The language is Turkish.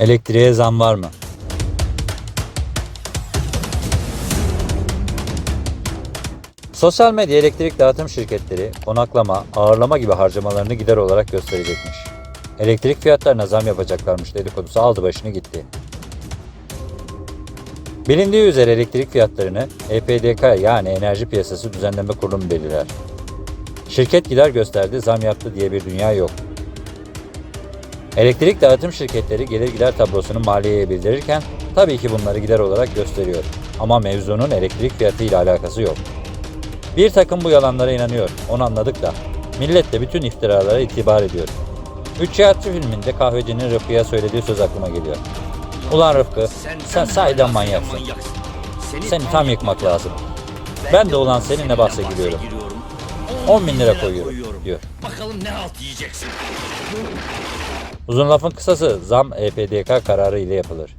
Elektriğe zam var mı? Sosyal medya elektrik dağıtım şirketleri konaklama, ağırlama gibi harcamalarını gider olarak gösterecekmiş. Elektrik fiyatlarına zam yapacaklarmış dedikodusu aldı başını gitti. Bilindiği üzere elektrik fiyatlarını EPDK yani Enerji Piyasası Düzenleme Kurulu belirler. Şirket gider gösterdi, zam yaptı diye bir dünya yok. Elektrik dağıtım şirketleri gelir gider tablosunu maliyeye bildirirken tabii ki bunları gider olarak gösteriyor. Ama mevzunun elektrik fiyatı ile alakası yok. Bir takım bu yalanlara inanıyor, onu anladık da. Millet de bütün iftiralara itibar ediyor. Üçkağıtçı filminde kahvecinin Rıfkı'ya söylediği söz aklıma geliyor. Ulan Rıfkı, sen sahiden manyaksın. Seni tam yıkmak lazım. Ben de ulan seninle bahse giriyorum. 10 bin lira koyuyorum diyor. Bakalım ne halt yiyeceksin. Uzun lafın kısası zam EPDK kararı ile yapılır.